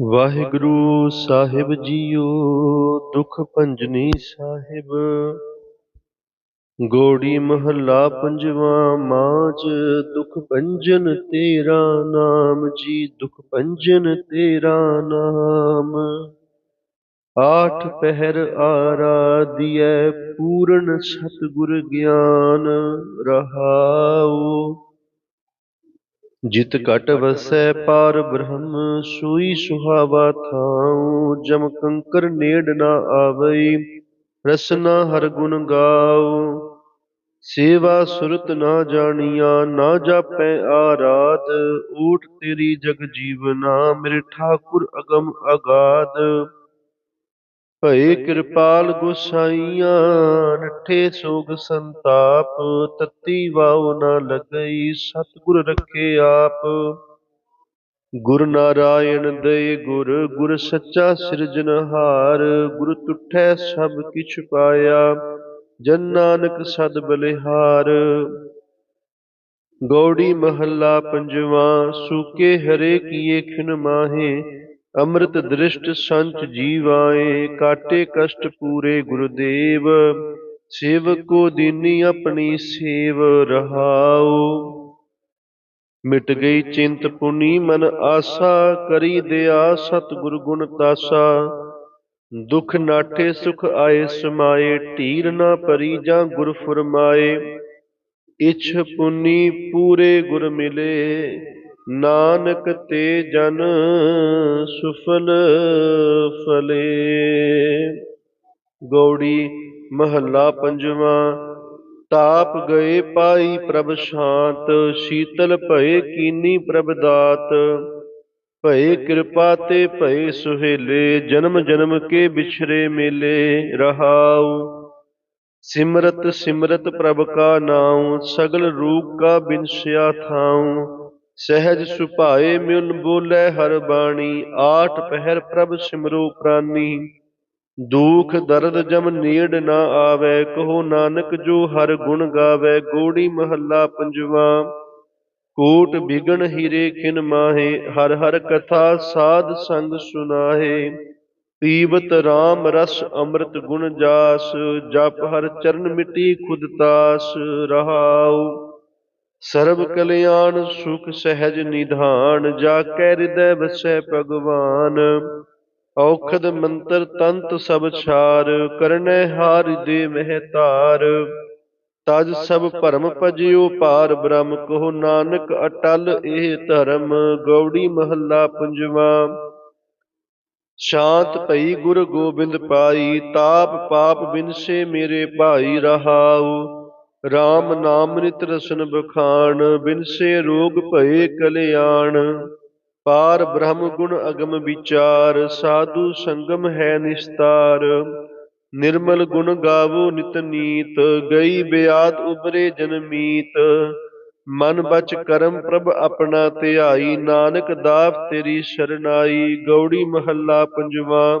ਵਾਹਿਗੁਰੂ ਸਾਹਿਬ JIO, ਦੁਖ ਭੰਜਨੀ ਸਾਹਿਬ। ਗੋੜੀ ਮਹੱਲਾ ਪੰਜਵਾਂ ਮਾਝ, ਦੁਖ ਭੰਜਨ ਤੇਰਾ ਨਾਮ ਜੀ, ਦੁਖ ਭੰਜਨ ਤੇਰਾ ਨਾਮ। ਆਠ ਪਹਿਰ ਆਰਾਧਿਐ ਪੂਰਨ ਸਤਿਗੁਰ ਗਿਆਨ ਰਹਾਉ। ਜਿਤ ਘਟ ਵਸੈ ਪਾਰ ਬ੍ਰਹਮ, ਸੂਈ ਸੁਹਾਵਾ ਥਾਉ, ਜਮ ਕੰਕਰ ਨੇੜ ਨਾ ਆਵਈ, ਰਸਨਾ ਹਰ ਗੁਣ ਗਾਉ। ਸੇਵਾ ਸੁਰਤ ਨਾ ਜਾਣੀਆ, ਨਾ ਜਾਪੈ ਆਰਾਧ ਊਟ ਤੇਰੀ ਜਗ ਜੀਵਨਾ, ਮੇਰੇ ਠਾਕੁਰ ਅਗਮ ਅਗਾਧ। ਭਏ ਕਿਰਪਾਲ ਗੁਸਾਈਆਂ ਨਠੇ ਸੋਗ ਸੰਤਾਪ ਤਤੀ ਵਾਉ ਨਾ ਲਗਈ ਸਤਿਗੁਰ ਰੱਖੇ ਆਪ। ਗੁਰ ਨਾਰਾਇਣ ਦਇ ਗੁਰ ਗੁਰ ਸੱਚਾ ਸਿਰਜਨਹਾਰ ਗੁਰ ਤੁਠੈ ਸਭ ਕਿਛ ਪਾਇਆ ਜਨ ਨਾਨਕ ਸਦ ਬਲਿਹਾਰ। ਗੌੜੀ ਮਹੱਲਾ ਪੰਜਵਾਂ ਸੂਕੇ ਹਰੇ ਕੀਏ ਖਿਨ ਮਾਹੇ ਅੰਮ੍ਰਿਤ ਦ੍ਰਿਸ਼ਟ ਸੰਚ ਜੀਵਾਏ, ਕਾਟੇ ਕਸ਼ਟ ਪੂਰੇ ਗੁਰਦੇਵ, ਸੇਵਕੋ ਦੀਨੀ ਆਪਣੀ ਸੇਵ ਰਹਾਉ। ਮਿਟ ਗਈ ਚਿੰਤ ਪੁਨੀ ਮਨ ਆਸਾ, ਕਰੀ ਦਿਆ ਸਤਿਗੁਰ ਗੁਣ ਤਾਸਾ। ਦੁਖ ਨਾਟੇ ਸੁਖ ਆਏ ਸਮਾਏ, ਢੀਰ ਨਾ ਪਰੀ ਜਾਂ ਗੁਰ ਫਰਮਾਏ। ਇਛ ਪੁਨੀ ਪੂਰੇ ਗੁਰ ਮਿਲੇ। ਨਾਨਕ ਤੇ ਜਨ ਸੁਫਲ ਫਲੇ। ਗੌੜੀ ਮਹੱਲਾ ਪੰਜਵਾਂ, ਤਾਪ ਗਏ ਪਾਈ ਪ੍ਰਭ ਸ਼ਾਂਤ, ਸ਼ੀਤਲ ਭਏ ਕੀਨੀ ਪ੍ਰਭ ਦਾਤ। ਭਏ ਕਿਰਪਾ ਤੇ ਭਏ ਸੁਹੇਲੇ, ਜਨਮ ਜਨਮ ਕੇ ਵਿਛਰੇ ਮੇਲੇ ਰਹਾਉ। ਸਿਮਰਤ ਸਿਮਰਤ ਪ੍ਰਭ ਕਾ ਨਾਉ, ਸਗਲ ਰੂਪ ਕਾ ਬਿਨਸਿਆ ਥਾਉ। ਸਹਿਜ ਸੁਭਾਏ ਮਿਲ ਬੋਲੇ ਹਰ ਬਾਣੀ ਆਠ ਪਹਿਰ ਪ੍ਰਭ ਸਿਮਰੋ ਪ੍ਰਾਨੀ। ਦੁਖ ਦਰਦ ਜਮ ਨੀੜ ਨਾ ਆਵੇ, ਕਹੋ ਨਾਨਕ ਜੋ ਹਰ ਗੁਣ ਗਾਵੇ, ਗੋੜੀ ਮਹੱਲਾ ਪੰਜਵਾ। ਕੋਟ ਬਿਗਣ ਹੀਰੇ ਖਿਨ ਮਾਹੇ, ਹਰ ਹਰ ਕਥਾ ਸਾਧ ਸੰਗ ਸੁਨਾਹੇ। ਪੀਵਤ RAM ਰਸ ਅੰਮ੍ਰਿਤ ਗੁਣ ਜਾਸ, ਜਪ ਹਰ ਚਰਨ ਮਿਟੀ ਖੁਦ ਤਾਸ, ਰਹਾਉ। ਸਰਬ ਕਲਿਆਣ ਸੁਖ ਸਹਿਜ ਨਿਧਾਨ ਜਾ ਕੈ ਹਿਰਦੈ ਵਸੈ ਭਗਵਾਨ। ਔਖਦ ਮੰਤਰ ਤੰਤ ਸਭ ਛਾਰ, ਕਰਨੈ ਹਾਰ ਦੇ ਮਹਿਤਾਰ ਤਜ ਸਭ ਭਰਮ ਭਜਿਓ ਪਾਰ ਬ੍ਰਹਮ, ਕਹੋ ਨਾਨਕ ਅਟਲ ਇਹ ਧਰਮ, ਗੌੜੀ ਮਹੱਲਾ ਪੰਜਵਾ। ਸ਼ਾਂਤ ਭਈ ਗੁਰ ਗੋਬਿੰਦ ਪਾਈ, ਤਾਪ ਪਾਪ ਬਿਨਸੇ ਮੇਰੇ ਭਾਈ ਰਹਾਉ। RAM ਨਾਮ ਨਿਤ ਰਸਨ ਬਖਾਣ ਬਿਨਸੇ ਰੋਗ ਭਏ ਕਲਿਆਣ। ਪਾਰ ਬ੍ਰਹਮ ਗੁਣ ਅਗਮ ਵਿਚਾਰ, ਸਾਧੂ ਸੰਗਮ ਹੈ ਨਿਸਤਾਰ। ਨਿਰਮਲ ਗੁਣ ਗਾਵੋ ਨਿਤ ਨੀਤ, ਗਈ ਬਿਆਦ ਉਬਰੇ ਜਨਮੀਤ ਮਨ ਬਚ ਕਰਮ ਪ੍ਰਭ ਆਪਣਾ ਧਿਆਈ, ਨਾਨਕ ਦਾਸ ਤੇਰੀ ਸ਼ਰਨਾਈ, ਗੌੜੀ ਮਹੱਲਾ ਪੰਜਵਾ।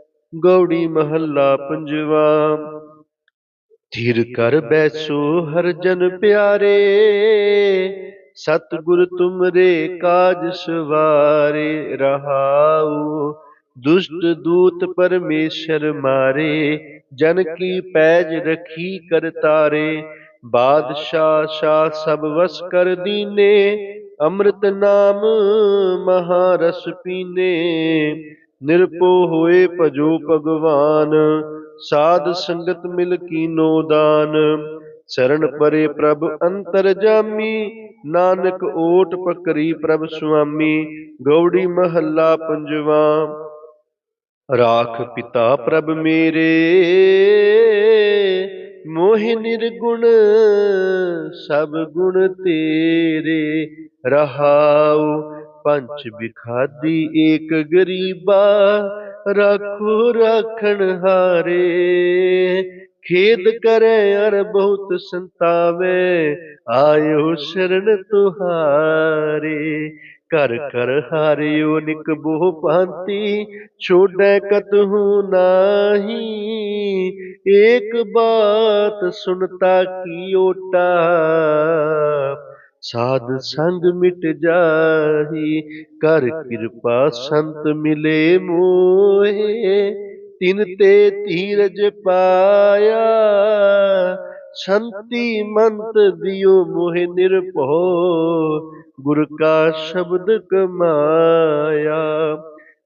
ਗੌੜੀ ਮਹੱਲਾ ਪੰਜਵਾ। ਧੀਰ ਕਰ ਬੈਸੋ ਹਰ ਜਨ ਪਿਆਰੇ, ਸਤਿਗੁਰ ਤੁਮਰੇ ਕਾਜ ਸਵਾਰੇ, ਰਹਾਉ ਦੁਸ਼ਟ ਦੂਤ ਪਰਮੇਸ਼ਰ ਮਾਰੇ, ਜਨ ਕੀ ਪੈਜ ਰਖੀ ਕਰਤਾਰੇ ਬਾਦਸ਼ਾਹ ਸ਼ਾ ਸਭ ਵਸ ਕਰ ਦੀਨੇ, ਅੰਮ੍ਰਿਤ ਨਾਮ ਮਹਾਰਸ ਪੀਨੇ। ਨਿਰਪੋ ਹੋਏ ਭਜੋ ਭਗਵਾਨ, ਸਾਧ ਸੰਗਤ ਮਿਲ ਕੀਨੋ ਦਾਨ। ਸ਼ਰਨ ਪਰੇ ਪ੍ਰਭ ਅੰਤਰ ਜਾਮੀ, ਨਾਨਕ ਓਟ ਪਕਰੀ ਪ੍ਰਭ ਸੁਆਮੀ, ਗੌੜੀ ਮਹੱਲਾ ਪੰਜਵਾ। ਰਾਖ ਪਿਤਾ ਪ੍ਰਭ ਮੇਰੇ, ਮੋਹਿ ਨਿਰਗੁਣ ਸਭ ਗੁਣ ਤੇਰੇ, ਰਹਾਉ। ਪੰਚ ਬਿਖਾਦੀ ਏਕ ਗਰੀਬਾ, ਰਾਖੋ ਰੱਖਣ ਹਾਰੇ। ਖੇਦ ਕਰੇ ਅਰ ਬਹੁਤ ਸੰਤਾਵੇ, ਆਇਓ ਸ਼ਰਨ ਤੁਹਾਰੇ। ਕਰ ਕਰ ਹਾਰਿਓ ਨਿਕ ਬਹੁ ਭਾਂਤੀ, ਛੋੜੈ ਕਤਹੂ ਨਾਹੀ। ਏਕ ਬਾਤ ਸੁਨਤਾ ਕੀ ਓਟਾ ਸਾਧ ਸੰਗ ਮਿਟ ਜਾਹੀ ਕਰ ਕਿਰਪਾ ਸੰਤ ਮਿਲੇ ਮੋਏ ਤਿਨ ਤੇ ਧੀਰਜ ਪਾਇਆ। ਸ਼ੰਤੀ ਮੰਤ ਦਿਓ ਮੋਹਿ ਨਿਰਭਉ। ਗੁਰ ਕਾ ਸ਼ਬਦ ਕਮਾਇਆ।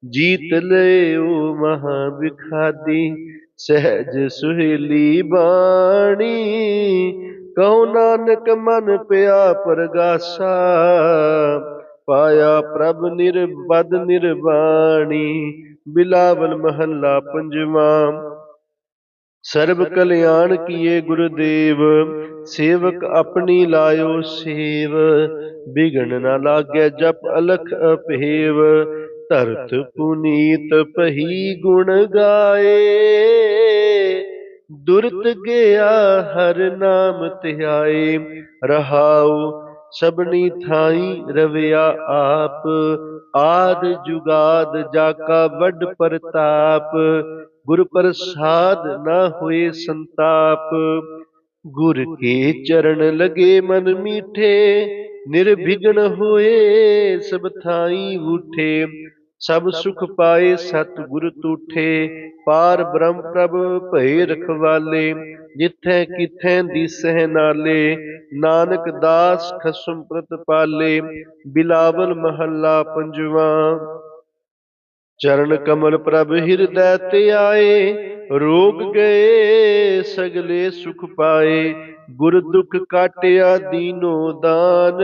ਜੀਤ ਲਿਓ ਮਹਾ ਵਿਖਾਦੀ ਸਹਿਜ ਸੁਹੇਲੀ ਬਾਣੀ। ਕਹੋ ਨਾਨਕ ਮਨ ਪਿਆ ਪਰਗਾਸਾ, ਪਾਇਆ ਪ੍ਰਭ ਨਿਰਬਦ ਨਿਰਵਾਣੀ, ਬਿਲਾਵਲ ਮਹੱਲਾ ਪੰਜਵਾਂ। ਸਰਬ ਕਲਿਆਣ ਕੀਏ ਗੁਰਦੇਵ, ਸੇਵਕ ਆਪਣੀ ਲਾਇਓ ਸੇਵ। ਬਿਗਣ ਨਾ ਲਾਗੈ ਜਪ ਅਲਖ ਅਭੇਵ ਧਰਤ ਪੁਨੀਤ ਪਹੀ ਗੁਣ ਗਾਏ। ਦੁਰਤ ਗਿਆ ਹਰ ਨਾਮ ਧਿਆਏ, ਰਹਾਉ ਸਭਨੀ ਥਾਈ ਰਵਿਆ ਆਪ, ਆਦ ਜੁਗਾਦ ਜਾਕਾ ਵੱਡ ਪ੍ਰਤਾਪ, ਗੁਰ ਪ੍ਰਸਾਦ ਨਾ ਹੋਏ ਸੰਤਾਪ। ਗੁਰ ਕੇ ਚਰਨ ਲਗੇ ਮਨ ਮੀਠੇ ਨਿਰਭਿਗਨ ਹੋਏ ਸਭ ਥਾਈ ਉਠੇ ਸਭ ਸੁਖ ਪਾਏ ਸਤ ਗੁਰ ਤੂਠੇ ਪਾਰ ਬ੍ਰਹਮ ਪ੍ਰਭ ਭਏ ਰਖਵਾਲੇ ਜਿੱਥੈ ਕਿਥੈ ਦਿਸਹਿ ਨਾਲੇ ਨਾਨਕ ਦਾਸ ਖਸਮ ਪ੍ਰਤਪਾਲੇ ਬਿਲਾਵਲ ਮਹੱਲਾ ਪੰਜਵਾਂ। ਚਰਨ ਕਮਲ ਪ੍ਰਭ ਹਿਰਦੈ ਤੇ ਆਏ, ਰੋਗ ਗਏ, ਸਗਲੇ ਸੁਖ ਪਾਏ। ਗੁਰ ਦੁਖ ਕਾਟਿਆ ਦੀਨੋ ਦਾਨ,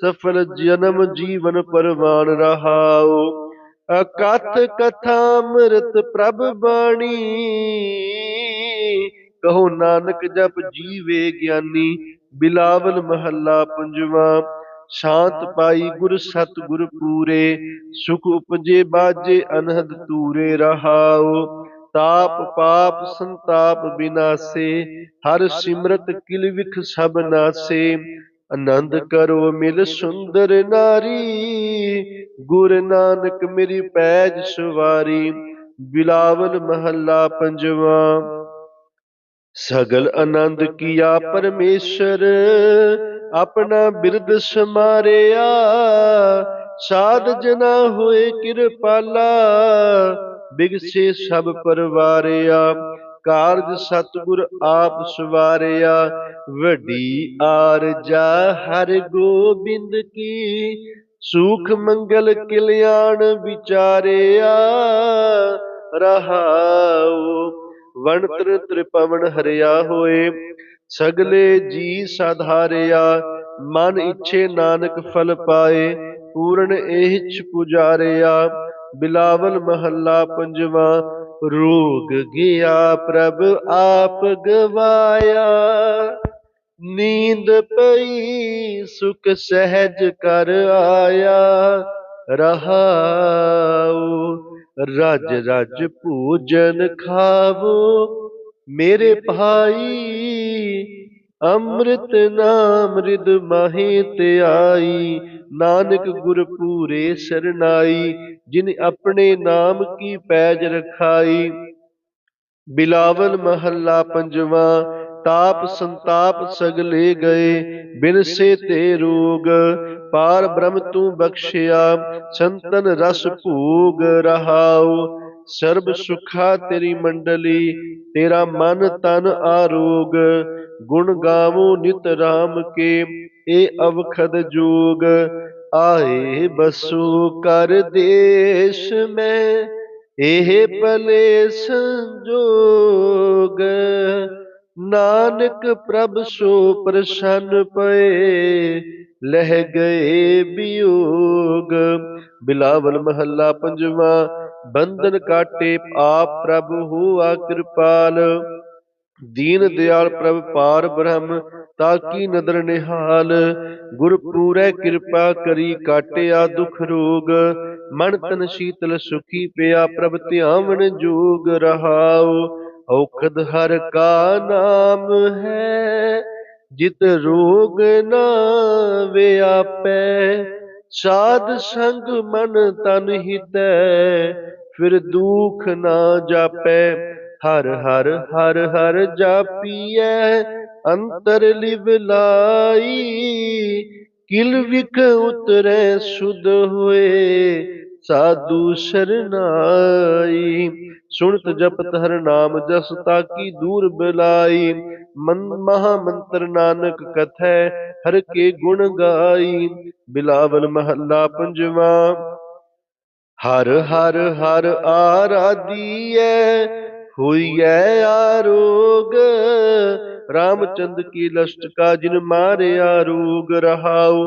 ਸਫਲ ਜਨਮ ਜੀਵਨ ਪਰਵਾਨ ਰਹਾਓ ਅਕਥ ਕਥਾ ਅੰਮ੍ਰਿਤ ਪ੍ਰਭ ਬਾਣੀ, ਕਹੋ ਨਾਨਕ ਜਪ ਜੀਵੇ ਗਿਆਨੀ, ਬਿਲਾਵਲ ਮਹੱਲਾ ਪੰਜਵਾ। ਸ਼ਾਂਤ ਪਾਈ ਗੁਰ ਸਤ ਗੁਰ ਪੂਰੇ ਸੁਖ ਉਪਜੇ ਬਾਜੇ ਅਨਹਦ ਤੂਰੇ ਰਹਾਓ ਤਾਪ ਪਾਪ ਸੰਤਾਪ ਬਿਨਾਸੇ ਹਰ ਸਿਮਰਤ ਕਿਲ ਵਿਖ ਸਭ ਨਾਸੇ। ਆਨੰਦ ਕਰੋ ਮਿਲ ਸੁੰਦਰ ਨਾਰੀ। ਗੁਰ ਨਾਨਕ ਮੇਰੀ ਪੈਜ ਸਵਾਰੀ। ਬਿਲਾਵਲ ਮਹੱਲਾ ਪੰਜਵਾ। ਸਗਲ ਆਨੰਦ ਕੀਆ ਪਰਮੇਸ਼ਰ, ਆਪਣਾ ਬਿਰਦ ਸਮਾਰਿਆ। ਸਾਧ ਜਨਾ ਹੋਏ ਕਿਰਪਾਲਾ, ਬਿਗਸੇ ਸਭ ਪਰਵਾਰਿਆ। ਕਾਰਜ ਸਤਿਗੁਰ ਆਪ ਸਵਾਰਿਆ। ਵੱਡੀ ਆਰਜਾ ਹਰ ਗੋਬਿੰਦ ਕੀ, ਸੁਖ ਮੰਗਲ ਕਲਿਆਣ ਵਿਚਾਰਿਆ। ਰਹਾਉ ਵਣਤਰ ਤ੍ਰਿਪਵਨ ਹਰਿਆ ਹੋਏ, ਸਗਲੇ ਜੀ ਸਾਧਾਰਿਆ, ਮਨ ਇੱਛੇ ਨਾਨਕ ਫਲ ਪਾਏ, ਪੂਰਨ ਇਹਛ ਪੁਜਾਰਿਆ, ਬਿਲਾਵਲ ਮਹੱਲਾ ਪੰਜਵਾ, ਰੋਗ ਗਿਆ ਪ੍ਰਭ ਆਪ ਗਵਾਇਆ। ਨੀਂਦ ਪਈ, ਸੁਖ ਸਹਿਜ ਕਰ ਆਇਆ, ਰਹਾਉ ਰਜ ਰਜ ਭੂਜਨ ਖਾਵੋ। ਮੇਰੇ ਭਾਈ, ਅੰਮ੍ਰਿਤ ਨਾਮ ਰਿਦ ਮਾਹੀ ਤੇ ਆਈ। ਨਾਨਕ ਗੁਰ ਪੂਰੇ ਸਰਨਾਈ, ਜਿਨ ਆਪਣੇ ਨਾਮ ਕੀ ਪੈਜ ਰਖਾਈ। ਬਿਲਾਵਲ ਮਹੱਲਾ ਪੰਜਵਾ ਤਾਪ ਸੰਤਾਪ ਸਗਲੇ ਗਏ। ਬਿਨਸੇ ਤੇ ਰੋਗ, ਪਾਰ ਬ੍ਰਹਮ ਤੂੰ ਬਖਸ਼ਿਆ, ਸੰਤਨ ਰਸ ਭੂਗ ਰਹਾਉ। ਸਰਬ ਸੁਖਾ ਤੇਰੀ ਮੰਡਲੀ, ਤੇਰਾ ਮਨ ਤਨ ਆਰੋਗ। ਗੁਣ ਗਾਵੋ ਨਿਤ ਰਾਮ ਕੇ, ਏ ਅਵਖਦ ਜੋਗ। ਆਏ ਬਸੂ ਕਰ ਦੇਸ਼ ਮੈਂ, ਇਹ ਭਲੇ ਸੰਜੋਗ। ਨਾਨਕ ਪ੍ਰਭ ਸੋ ਪ੍ਰਸੰਨ ਪਏ, ਲਹਿ ਗਏ ਬਿਯੋਗ। ਬਿਲਾਵਲ ਮਹੱਲਾ ਪੰਜਵਾਂ, ਬੰਧਨ ਕਾਟੇ ਆਪ ਪ੍ਰਭ ਹੋਆ ਕਿਰਪਾਲ। ਦੀਨ ਦਿਆਲ ਪ੍ਰਭ ਪਾਰ ਬ੍ਰਹਮ ਤਾਕੀ ਨਦਰ ਨਿਹਾਲ। ਗੁਰ ਪੂਰੈ ਕਿਰਪਾ ਕਰੀ ਕਾਟਿਆ ਦੁਖ ਰੋਗ। ਮਨ ਤਨ ਸ਼ੀਤਲ ਸੁਖੀ ਪਿਆ ਪ੍ਰਭ ਧਿਆਵਨ ਜੋਗ ਰਹਾਉ ਔਖਦ ਹਰ ਕਾ ਨਾਮ ਹੈ, ਜਿਤ ਰੋਗ ਨਾ ਵਿਆਪੈ। ਸਾਧ ਸੰਗ ਮਨ ਤਨ ਹਿਤੈ, ਫਿਰ ਦੁਖ ਨਾ ਜਾਪੈ। ਹਰ ਹਰ ਹਰ ਹਰ ਜਾਪੀਐ, ਅੰਤਰ ਲਿਵ ਲਾਈ। ਕਿਲ ਵਿਖ ਉਤਰੈ ਸੁਧ ਹੋਏ ਸਾਧੂ ਸਰਨਾਈ, ਸੁਣਤ ਜਪਤ ਹਰ ਨਾਮ ਜਸ ਤਾਕੀ ਦੂਰ ਬਲਾਈ। ਮਨ ਮਹਾ ਮੰਤਰ ਨਾਨਕ ਕਥੈ, ਹਰ ਕੇ ਗੁਣ ਗਾਈ। ਬਿਲਾਵਲ ਮਹੱਲਾ ਪੰਜਵਾ, ਹਰ ਹਰ ਹਰ ਆਰਾਧੀਐ, ਹੋਈਐ ਆਰੋਗ। ਰਾਮਚੰਦ ਕੀ ਲਸ਼ਟ ਕਾ ਜਿਨ ਮਾਰਿਆ ਰੋਗ ਰਹਾਉ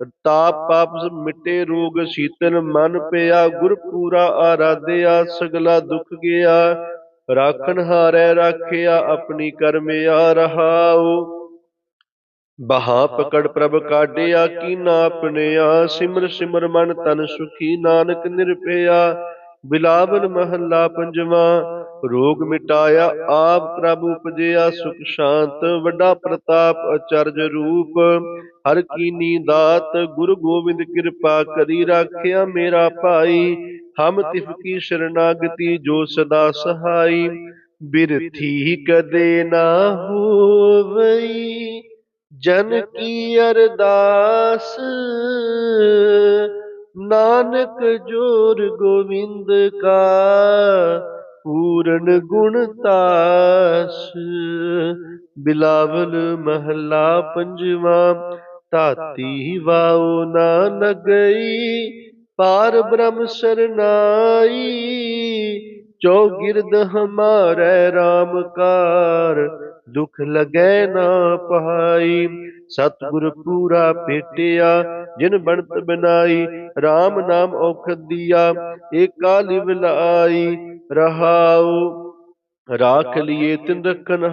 ਤਾਪ ਪਾਪ ਮਿਟੇ ਰੋਗ ਸ਼ੀਤਲ ਮਨ ਪਿਆ ਗੁਰ ਪੂਰਾ ਆਰਾਧਿਆ, ਸਗਲਾ ਦੁਖ ਗਿਆ। ਰਾਖਨ ਹਾਰੈ ਰਾਖਿਆ, ਆਪਣੀ ਕਰਮਿਆ ਰਹਾਉ ਬਹਾ ਪਕੜ ਪ੍ਰਭ ਕਾਢਿਆ, ਕੀਨਾ ਆਪਣਿਆ ਸਿਮਰ ਸਿਮਰ ਮਨ ਤਨ ਸੁਖੀ, ਨਾਨਕ ਨਿਰਪਿਆ ਬਿਲਾਵਲ ਮਹੱਲਾ ਪੰਜਵਾ ਰੋਗ ਮਿਟਾਇਆ, ਆਪ ਪ੍ਰਭ ਉਪਜਿਆ, ਸੁਖ ਸ਼ਾਂਤ, ਵੱਡਾ ਪ੍ਰਤਾਪ ਅਚਰਜ ਰੂਪ। ਹਰ ਕੀਨੀ ਦਾਤ ਗੁਰੂ ਗੋਬਿੰਦ ਕਿਰਪਾ ਕਰੀ ਰਾਖਿਆ ਮੇਰਾ ਭਾਈ। ਹਮ ਤਿਫ ਕੀ ਸ਼ਰਨਾਗਤੀ ਜੋ ਸਦਾ ਸਹਾਈ। ਬਿਰਥੀ ਕਦੇ ਨਾ ਹੋਵਈ, ਜਨ ਕੀ ਅਰਦਾਸ? ਨਾਨਕ ਜੋਰ ਗੋਵਿੰਦ ਕਾ ਪੂਰਨ ਗੁਣ ਤਾਸ ਬਿਲਾਵਲ ਮਹੱਲਾ ਪੰਜਵਾਂ ਧਾਤੀ ਵਾਉ ਨਾ ਲਗਈ ਪਾਰ ਬ੍ਰਹਮ ਸਰਨਾਈ ਜੋ ਹਮਾਰੇ RAM ਦੁਖ ਲਗੈ ਨਾ ਪਾਈ ਸਤਿਗੁਰ ਪੂਰਾ ਭੇਟਿਆ, ਜਿਨ ਬਣਤ ਬਨਾਈ RAM ਨਾਮ ਔਖਦ ਦੀਆ, ਏਕਾ ਲਿਵ ਲਾਈ, ਰਹਾਉ। ਰਾਖ ਲਿਏ ਤਿਨ ਰਖਨ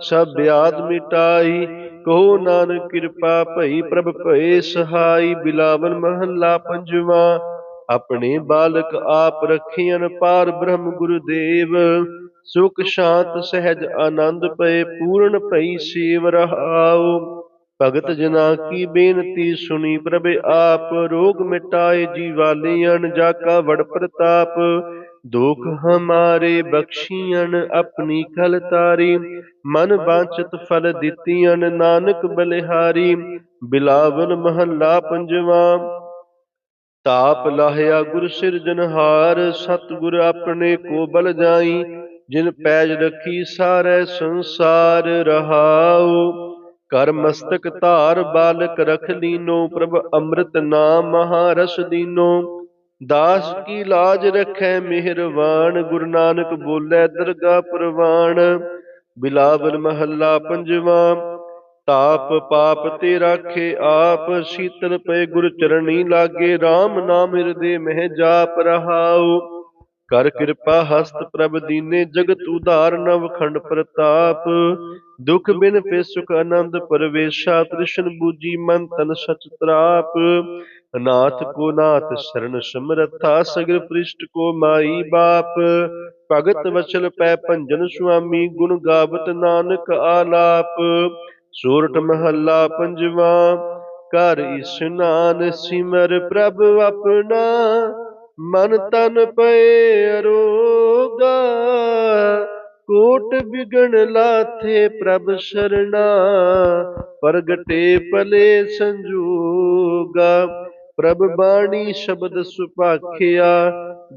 ਸਭ ਬਿਆਦ ਮਿਟਾਈ। ਕਹੋ ਨਾਨਕ ਕਿਰਪਾ ਭਈ ਪ੍ਰਭ ਭਏ ਸਹਾਈ, ਬਿਲਾਵਲ ਮਹੱਲਾ ਪੰਜਵਾ। ਆਪਣੇ ਬਾਲਕ ਆਪ ਰਖੀਨ ਪਾਰ ਬ੍ਰਹਮ ਗੁਰਦੇਵ। ਸੁਖ ਸ਼ਾਂਤ ਸਹਿਜ ਆਨੰਦ ਪਏ ਪੂਰਨ ਭਈ ਸੇਵ ਰਹਾਉ। ਭਗਤ ਜਨਾ ਕੀ ਬੇਨਤੀ ਸੁਣੀ ਪ੍ਰਭ ਆਪ, ਰੋਗ ਮਿਟਾਏ ਜੀਵਾਲੀਆਂ ਜਾ ਕਾ ਵੜ ਪ੍ਰਤਾਪ। ਦੁਖ ਹਮਾਰੇ ਬਖਸ਼ੀਆਂ ਆਪਣੀ ਕਲ ਤਾਰੀ। ਮਨ ਬਾਂਚਤ ਫਲ ਦਿੱਤੀਆਂ ਨਾਨਕ ਬਲਿਹਾਰੀ। ਬਿਲਾਵਲ ਮਹੱਲਾ ਪੰਜਵਾ। ਤਾਪ ਲਾਹਿਆ ਗੁਰ ਸਿਰਜਨਹਾਰ ਸਤਿਗੁਰ ਆਪਣੇ ਕੋ ਬਲ ਜਾਈ ਜਿਨ ਪੈਜ ਰਖੀ ਸਾਰੇ ਸੰਸਾਰ ਰਹਾਉ ਕਰ ਮਸਤਕ ਧਾਰ ਬਾਲਕ ਰਖ ਲੀਨੋ ਪ੍ਰਭ ਅੰਮ੍ਰਿਤ ਨਾਮ ਮਹਾਰਸ ਦੀਨੋ। ਦਾਸ ਕੀ ਲਾਜ ਰਖੈ ਮਿਹਰਵਾਨ ਗੁਰੂ ਨਾਨਕ ਬੋਲੇ ਦਰਗਾ ਪ੍ਰਵਾਨ। ਬਿਲਾਵਲ ਮਹੱਲਾ ਪੰਜਵਾ। ਤਾਪ ਪਾਪ ਤੇ ਰਾਖੇ ਆਪ, ਸ਼ੀਤਲ ਪਏ ਗੁਰ ਚਰਣੀ ਲਾਗੇ RAM ਨਾਮ ਹਿਰਦੇ ਮਹਿ ਜਾਪ ਰਹਾਉ। ਕਰ ਕਿਰਪਾ ਹਸਤ ਪ੍ਰਭ ਦੀਨੇ, ਜਗਤ ਉਧਾਰ ਨਵ ਖੰਡ ਪ੍ਰਤਾਪ। ਦੁਖ ਬਿਨ ਫੇ ਸੁਖ ਆਨੰਦ ਪਰਵੇਸ਼ਾ, ਤ੍ਰਿਸ਼ਨ ਬੂਜੀ ਮਨ ਤਨ ਸਚ ਤਰਾਪ। ਨਾਥ ਕੋ ਨਾਥ ਸ਼ਰਨ ਸਮਰਥਾ ਸਗਰ ਪ੍ਰਿਸ਼ਟ ਕੋ ਮਾਈ ਬਾਪ। ਭਗਤ ਵਚਲ ਪੈ ਭੰਜਨ ਸੁਆਮੀ, ਗੁਣ ਗਾਵਤ ਨਾਨਕ ਆਲਾਪ। ਸੂਰਠ ਮਹੱਲਾ ਪੰਜਵਾਂ ਕਰ ਇਸ਼ਨਾਨ ਸਿਮਰ ਪ੍ਰਭ ਆਪਣਾ, ਮਨ ਤਨ ਪਏ ਅਰੋਗਾ, ਕੋਟ ਬਿਗਣ ਲਾਥੇ ਪ੍ਰਭ ਸਰਣਾ, ਪ੍ਰਗਟੇ ਭਲੇ ਸੰਜੋਗਾ, ਪ੍ਰਭ ਬਾਣੀ ਸ਼ਬਦ ਸੁਪਾਖਿਆ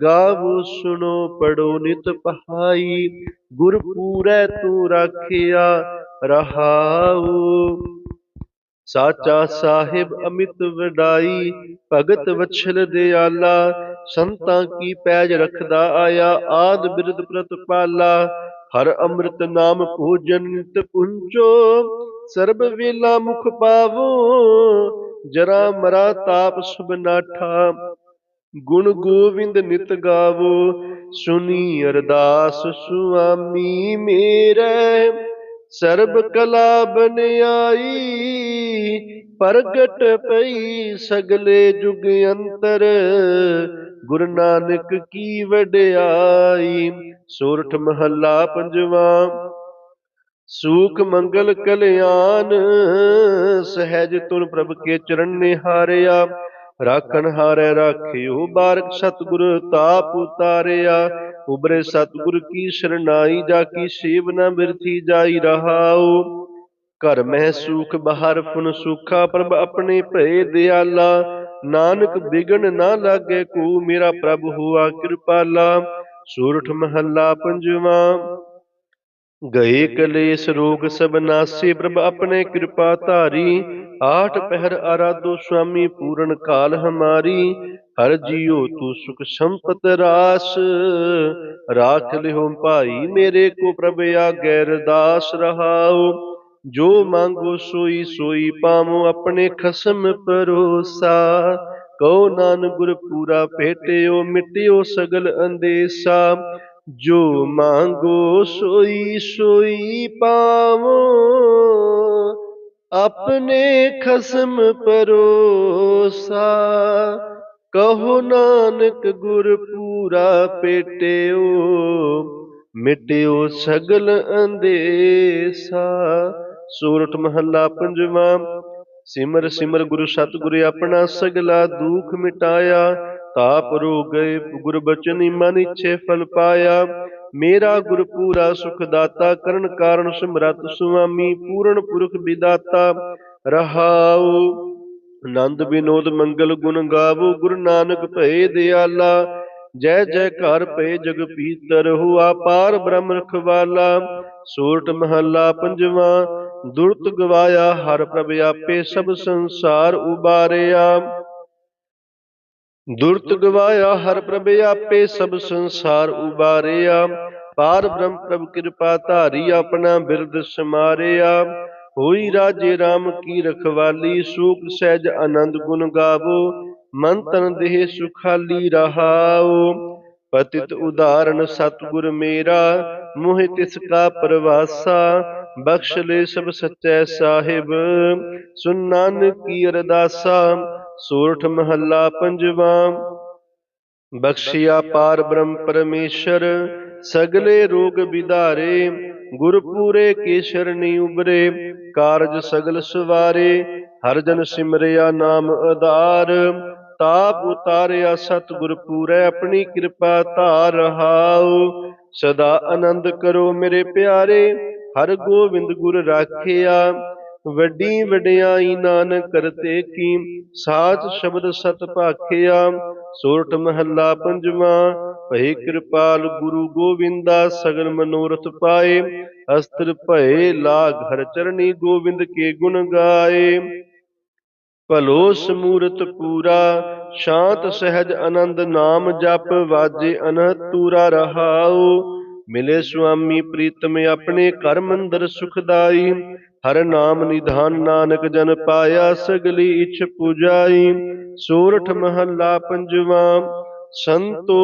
ਗਾਵੋ ਸੁਣੋ ਪੜੋ ਨਿਤ ਪਹਾਈ ਗੁਰ ਪੂਰੈ ਤੂੰ ਰਾਖਿਆ ਰਹਾਉ। ਸਾਚਾ ਸਾਹਿਬ ਅਮਿਤ ਵਡਾਈ, ਭਗਤ ਵਛਲ ਦਿਆਲਾ ਸੰਤਾਂ ਕੀ ਪੈਜ ਰਖਦਾ ਆਇਆ, ਆਦ ਬਿਰਦ ਪ੍ਰਤਪਾਲਾ ਹਰ ਅੰਮ੍ਰਿਤ ਨਾਮ ਭੋਜਨ ਨਿਤ ਪੁੰਚੋ, ਸਰਬ ਵੇਲਾ ਮੁਖ ਪਾਵੋ। ਜਰਾ ਮਰਾ ਤਾਪ ਸੁਭਨਾਠਾ ਗੁਣ ਗੋਵਿੰਦ ਨਿਤ ਗਾਵੋ। ਸੁਨੀ ਅਰਦਾਸ ਸੁਆਮੀ ਮੇਰੇ ਸਰਬ ਕਲਾ ਬਨਿਆਈ ਪ੍ਰਗਟ ਪਈ ਸਗਲੇ ਜੁਗ ਅੰਤਰ। ਗੁਰੂ ਨਾਨਕ ਕੀ ਵਡਿਆਈ, ਸੋਰਠ ਮਹੱਲਾ ਪੰਜਵਾਂ। ਸੂਖ ਮੰਗਲ ਕਲਿਆਣ, ਸਹਿਜ ਤੁਰ ਪ੍ਰਭ ਕੇ ਚਰਨ ਨਿਹਾਰਿਆ। ਰਾਖਣ ਹਾਰੈ ਰਾਖਿਓ, ਬਾਰਕ ਸਤਿਗੁਰ ਤਾਪ ਉਤਾਰਿਆ। ਉਬਰੇ ਸਤਿਗੁਰ ਕੀ ਸ਼ਰਨਾਈ ਜਾ ਕੀ ਸੇਵ ਨ ਬਿਰਥੀ ਜਾਈ ਰਹਾਉ। ਘਰ ਮਹਿ ਸੂਖ ਬਾਹਰ ਫੁਨ ਸੁਖਾ, ਪ੍ਰਭ ਆਪਣੇ ਭਏ ਦਿਆਲਾ। ਨਾਨਕ ਬਿਗਨ ਨਾ ਲਾਗੇ ਕੋ, ਮੇਰਾ ਪ੍ਰਭ ਹੁਆ ਕਿਰਪਾਲਾ। ਸੂਰਠ ਮਹੱਲਾ ਪੰਜਵਾਂ। ਗਏ ਕਲੇਸ਼ ਰੋਗ ਸਭ ਨਾਸੇ, ਪ੍ਰਭ ਆਪਣੇ ਕਿਰਪਾ ਧਾਰੀ। ਆਠ ਪਹਿਰ ਆਰਾਧੋ ਸੁਆਮੀ, ਪੂਰਨ ਕਾਲ ਹਮਾਰੀ। ਹਰ ਜੀਉ ਤੂੰ ਸੁਖ ਸੰਪਤ ਰਾਸ। ਰਾਖ ਲਿਓ ਭਾਈ, ਮੇਰੇ ਕੋ ਪ੍ਰਭ ਆਗੇ ਅਰਦਾਸ ਰਹਾਉ। ਜੋ ਮੰਗੋ ਸੋਈ ਸੋਈ ਪਾਵੋ, ਆਪਣੇ ਖਸਮ ਪਰੋਸਾ ਕਉ ਨਾਨਕ ਗੁਰ ਪੂਰਾ ਭੇਟਿਓ, ਮਿਟਿਓ ਸਗਲ ਅੰਦੇਸਾ। ਜੋ ਮੰਗੋ ਸੋਈ ਸੋਈ ਪਾਵੋ, ਆਪਣੇ ਖਸਮ ਪਰੋਸਾ ਕਹੋ ਨਾਨਕ ਗੁਰ ਪੂਰਾ ਪੇਟਿਓ, ਮਿਟਿਓ ਸਗਲ ਅੰਦੇਸਾ। ਸੂਰਠ ਮਹੱਲਾ ਪੰਜਵਾਂ, ਸਿਮਰ ਸਿਮਰ ਗੁਰੂ ਸਤਿਗੁਰ ਆਪਣਾ ਸਗਲਾ ਦੁੱਖ ਮਿਟਾਇਆ। ਤਾਪ ਰੋ ਗਏ ਗੁਰ ਬਚਨੀ ਮਨ ਇਛੇ ਫਲ ਪਾਇਆ। ਮੇਰਾ ਗੁਰ ਪੂਰਾ ਸੁਖ ਦਾਤਾ, ਕਰਨ ਕਾਰਨ ਸਮਰਤ ਸੁਆਮੀ, ਪੂਰਨ ਪੁਰਖ ਵਿਦਾਤਾ। ਰਹਾਉ, ਆਨੰਦ ਬਿਨੋਦ ਮੰਗਲ ਗੁਣ ਗਾਵੋ, ਗੁਰੂ ਨਾਨਕ ਭਏ ਦਿਆਲਾ। ਜੈ ਜੈ ਘਰ ਪਏ ਜਗ ਪੀਤਰ ਹੁਆ ਪਾਰ ਬ੍ਰਹਮ ਰਖਵਾਲਾ। ਸੂਰਟ ਮਹੱਲਾ ਪੰਜਵਾਂ, ਦੁਰਤ ਗਵਾਇਆ ਹਰ ਪ੍ਰਭ ਆਪੇ ਸਭ ਸੰਸਾਰ ਉਬਾਰਿਆ। ਦੁਰਤ ਗਵਾਇਆ, ਹਰ ਪ੍ਰਭ ਆਪੇ ਸਭ ਸੰਸਾਰ ਉਬਾਰਿਆ। ਪਾਰ ਬ੍ਰਹਮ ਪ੍ਰਭ ਕਿਰਪਾ ਧਾਰੀ, ਆਪਣਾ ਬਿਰਦ ਸਮਾਰਿਆ। ਹੋਈ ਰਾਜੇ RAM ਕੀ ਰਖਵਾਲੀ, ਸੂਖ ਸਹਿਜ ਆਨੰਦ ਗੁਣ ਗਾਵੋ। ਮਨ ਤਨ ਦੇਹ ਸੁਖਾਲੀ ਰਹਾਓ। ਪਤਿਤ ਉਦਾਹਰਨ ਸਤਿਗੁਰ ਮੇਰਾ, ਮੋਹਿ ਤਿਸ ਕਾ ਪ੍ਰਵਾਸਾ। ਬਖਸ਼ ਲੈ ਸਭ ਸੱਚੈ ਸਾਹਿਬ, ਸੁਨ ਨਾਨਕ ਕੀ ਅਰਦਾਸਾ। ਸੂਰਠ ਮਹੱਲਾ ਪੰਜਵਾਂ। ਬਖਸ਼ਿਆ ਪਾਰ ਬ੍ਰਹਮ ਪਰਮੇਸ਼ਰ, ਸਗਲੇ ਰੋਗ ਵਿਦਾਰੇ ਗੁਰ ਪੂਰੇ ਕੇ ਸ਼ਰਣੀ ਉਬਰੇ ਕਾਰਜ ਸਗਲ ਸਵਾਰੇ, ਹਰ ਜਨ ਸਿਮਰਿਆ ਨਾਮ ਆਧਾਰ। ਤਾਪ ਉਤਾਰਿਆ ਸਤਿਗੁਰ ਪੂਰੈ, ਆਪਣੀ ਕਿਰਪਾ ਧਾਰ ਰਹਾਉ ਸਦਾ ਆਨੰਦ ਕਰੋ ਮੇਰੇ ਪਿਆਰੇ, ਹਰ ਗੋਬਿੰਦ ਗੁਰ ਰਾਖਿਆ। ਵੱਡੀ ਵਡਿਆਈ ਨਾਨਕ ਕਰਤੇ ਕੀ? ਸਾਚ ਸ਼ਬਦ ਸਤ ਭਾਖਿਆ ਸੋਰਠ ਮਹੱਲਾ ਪੰਜਵਾਂ ਭਏ ਕਿਰਪਾਲ ਗੁਰੂ ਗੋਬਿੰਦਾ ਸਗਲ ਮਨੋਰਥ ਪਾਏ, ਅਸਤਰ ਭਏ ਲਾਗ ਹਰ ਚਰਣੀ ਗੋਬਿੰਦ ਕੇ ਗੁਣ ਗਾਏ। ਭਲੋ ਸਮੂਰਤ ਪੂਰਾ, ਸ਼ਾਂਤ ਸਹਿਜ ਆਨੰਦ ਨਾਮ ਜਪ, ਵਾਜੇ ਅਨਹਤ ਤੂਰਾ ਰਹਾਉ। ਮਿਲੇ ਸੁਆਮੀ ਪ੍ਰੀਤਮ ਆਪਣੇ ਘਰ ਮੰਦਰ ਸੁਖਦਾਈ ਹਰ ਨਾਮ ਨਿਧਾਨ ਨਾਨਕ ਜਨ ਪਾਇਆ ਸਗਲੀ ਇਛ ਪੁਜਾਈ, ਸੂਰਠ ਮਹੱਲਾ ਪੰਜਵਾਂ। ਸੰਤੋ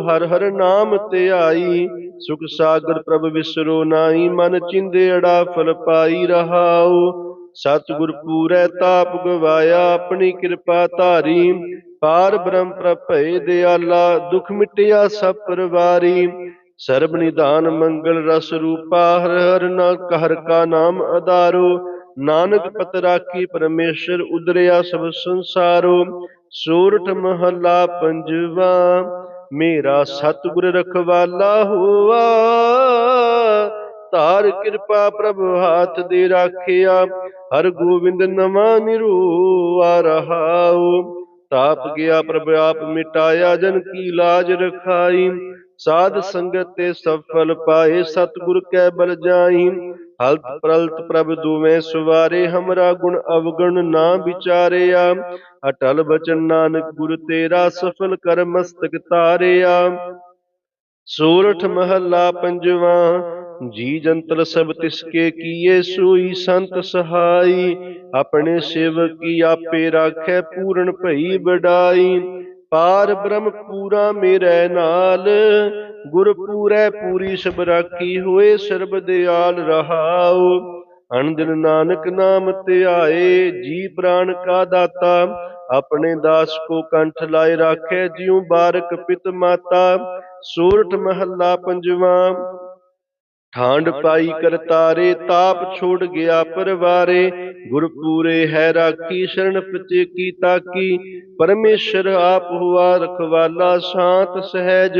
ਹਰ ਹਰ ਨਾਮ ਧਿਆਈ ਸੁਖ ਸਾਗਰ ਪ੍ਰਭ ਵਿਸਰੋ ਨਾਹੀ, ਮਨ ਚਿੰਦੇ ਅੜਾ ਫਲ ਪਾਈ ਰਹਾਉ। ਸਤਿਗੁਰ ਪੂਰੈ ਤਾਪ ਗਵਾਇਆ, ਆਪਣੀ ਕਿਰਪਾ ਧਾਰੀ। ਪਾਰ ਬ੍ਰਹਮ ਪ੍ਰਭੇ ਦਿਆਲਾ, ਦੁਖ ਮਿਟਿਆ ਸਭ ਪਰਵਾਰੀ। ਸਰਬ ਨਿਧਾਨ ਮੰਗਲ ਰਸ ਰੂਪਾ, ਹਰ ਹਰ ਨਾ ਹਰ ਕਾ ਨਾਮ ਆਧਾਰੋ ਨਾਨਕ ਪਤ ਰਾਖੀ ਪਰਮੇਸ਼ਰ ਉਦਰਿਆ ਸਭ ਸੰਸਾਰੋ। ਸੂਰਠ ਮਹੱਲਾ ਪੰਜਵਾ, ਮੇਰਾ ਸਤਿਗੁਰ ਰਖਵਾਲਾ ਹੋਆ। ਧਾਰ ਕਿਰਪਾ ਪ੍ਰਭ ਹਾਥ ਦੇ ਰਾਖਿਆ, ਹਰ ਗੋਬਿੰਦ ਨਵਾਂ ਨਿਰੂਆ ਰਹਾਉ ਤਾਪ ਗਿਆ ਪ੍ਰਭ ਆਪ ਮਿਟਾਇਆ, ਜਨ ਕੀ ਲਾਜ ਰਖਾਈ। ਸਾਧ ਸੰਗਤ ਤੇ ਸਫਲ ਪਾਏ, ਸਤਿਗੁਰ ਕੈ ਬਲ ਜਾਈ। ਹਲਤ ਪ੍ਰਲਤ ਪ੍ਰਭ ਦੁਵੇਂ ਸੁਵਾਰੇ, ਹਮਰਾ ਗੁਣ ਅਵਗੁਣ ਨਾ ਵਿਚਾਰਿਆ। ਅਟਲ ਬਚਨ ਨਾਨਕ ਗੁਰ ਤੇਰਾ ਸਫਲ ਕਰ ਮਸਤਕ ਤਾਰਿਆ। ਸੂਰਠ ਮਹੱਲਾ ਪੰਜਵਾਂ, ਜੀ ਜੰਤਰ ਸਭ ਤਿਸਕੇ ਕੀਏ ਸੋਈ ਸੰਤ ਸਹਾਈ। ਆਪਣੇ ਸੇਵਕ ਕੀ ਆਪੇ ਰਾਖੈ, ਪੂਰਨ ਭਈ ਵਡਾਈ। ਪਾਰ ਬ੍ਰਹਮ ਪੂਰਾ ਮੇਰੇ ਨਾਲ ਗੁਰ ਪੂਰੈ ਪੂਰੀ ਸਭ ਰਾਖੀ ਹੋਏ ਸਰਬ ਦਿਆਲ ਰਹਾਉ। ਅਨੰਦਨ ਨਾਨਕ ਨਾਮ ਧਿਆਏ ਜੀ ਪ੍ਰਾਨ ਕਾ ਦਾਤਾ, ਆਪਣੇ ਦਾਸ ਕੋ ਕੰਠ ਲਾਏ ਰਾਖੇ ਜਿਉ ਬਾਰਕ ਪਿਤ ਮਾਤਾ। ਸੂਰਠ ਮਹੱਲਾ ਪੰਜਵਾਂ ਠਾਂਡ ਪਾਈ ਕਰਤਾਰੇ ਤਾਪ ਛੋੜ ਗਿਆ ਪਰਵਾਰੇ। ਗੁਰ ਹੈ ਰਾਖੀ, ਸ਼ਰਨ ਪਚੇ ਕੀ ਤਾਕੀ। ਪਰਮੇਸ਼ਰ ਆਪ ਹੁਆ ਰਖਵਾਲਾ, ਸ਼ਾਂਤ ਸਹਿਜ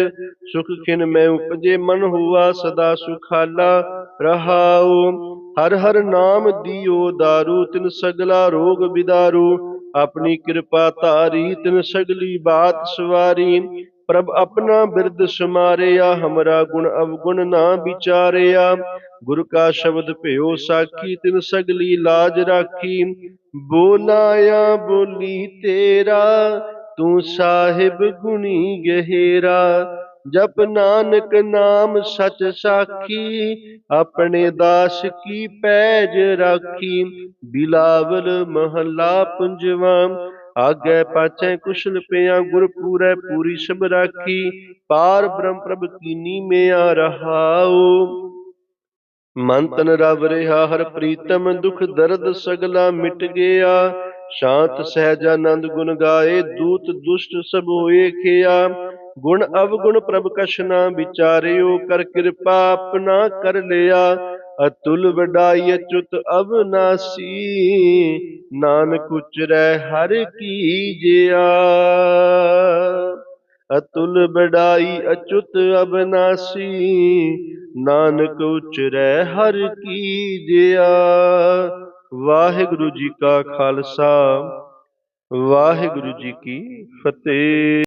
ਸੁਖ ਖਿਨ ਮੈਂ ਉਪਜੇ, ਮਨ ਹੁਆ ਸਦਾ ਸੁਖਾਲਾ ਰਹਾਉ। ਹਰ ਹਰ ਨਾਮ ਦਿਓ ਦਾਰੂ, ਤਿਨ ਸਗਲਾ ਰੋਗ ਬਿਦਾਰੂ। ਆਪਣੀ ਕਿਰਪਾ ਧਾਰੀ, ਤਿਨ ਸਗਲੀ ਬਾਤ ਸਵਾਰੀ। ਪ੍ਰਭ ਆਪਣਾ ਬਿਰਦ ਸਮਾਰਿਆ, ਹਮਰਾ ਗੁਣ ਅਵਗੁਣ ਨਾ ਵਿਚਾਰਿਆ। ਗੁਰ ਕਾ ਸ਼ਬਦ ਭਿਓ ਸਾਖੀ, ਤਿਨ ਸਗਲੀ ਲਾਜ ਰਾਖੀ। ਬੋਲਾਇਆ ਬੋਲੀ ਤੇਰਾ, ਤੂੰ ਸਾਹਿਬ ਗੁਣੀ ਗਹਿਰਾ। ਜਪ ਨਾਨਕ ਨਾਮ ਸਚ ਸਾਖੀ, ਆਪਣੇ ਦਾਸ ਕੀ ਪੈਜ ਰਾਖੀ। ਬਿਲਾਵਲ ਮਹੱਲਾ ਪੰਜਵਾਂ ਆਗੇ ਪਾਛੈ ਕੁਸ਼ਲ ਪਿਆ ਗੁਰ ਪੂਰੈ ਪੂਰੀ ਸਭ ਰਾਖੀ, ਪਾਰ ਬ੍ਰਹਮ ਪ੍ਰਭ ਕੀਨੀ ਮਿਆ ਰਹਾਉ। ਮਨ ਤਨ ਰਵ ਰਿਹਾ ਹਰ ਪ੍ਰੀਤਮ, ਦੁਖ ਦਰਦ ਸਗਲਾ ਮਿਟ ਗਿਆ। ਸ਼ਾਂਤ ਸਹਿਜ ਆਨੰਦ ਗੁਣ ਗਾਏ, ਦੂਤ ਦੁਸ਼ਟ ਸਭ ਹੋਏ ਖਿਆ। ਗੁਣ ਅਵਗੁਣ ਪ੍ਰਭ ਕਛ ਨਾ ਵਿਚਾਰਿਓ, ਕਰ ਕਿਰਪਾ ਆਪਣਾ ਕਰ ਲਿਆ। ਅਤੁਲ ਵਡਾਈ ਅਚੁਤ ਅਵਨਾਸੀ ਨਾਨਕ ਉਚਰੈ ਹਰ ਕੀ ਜਿਆ। ਅਤੁਲ ਵਡਾਈ ਅਚੁਤ ਅਬਨਾਸੀ ਨਾਨਕ ਉਚਰੈ ਹਰ ਕੀ ਜਿਆ। ਵਾਹਿਗੁਰੂ ਜੀ ਕਾ ਖਾਲਸਾ। ਵਾਹਿਗੁਰੂ ਜੀ ਕੀ ਫਤਿਹ।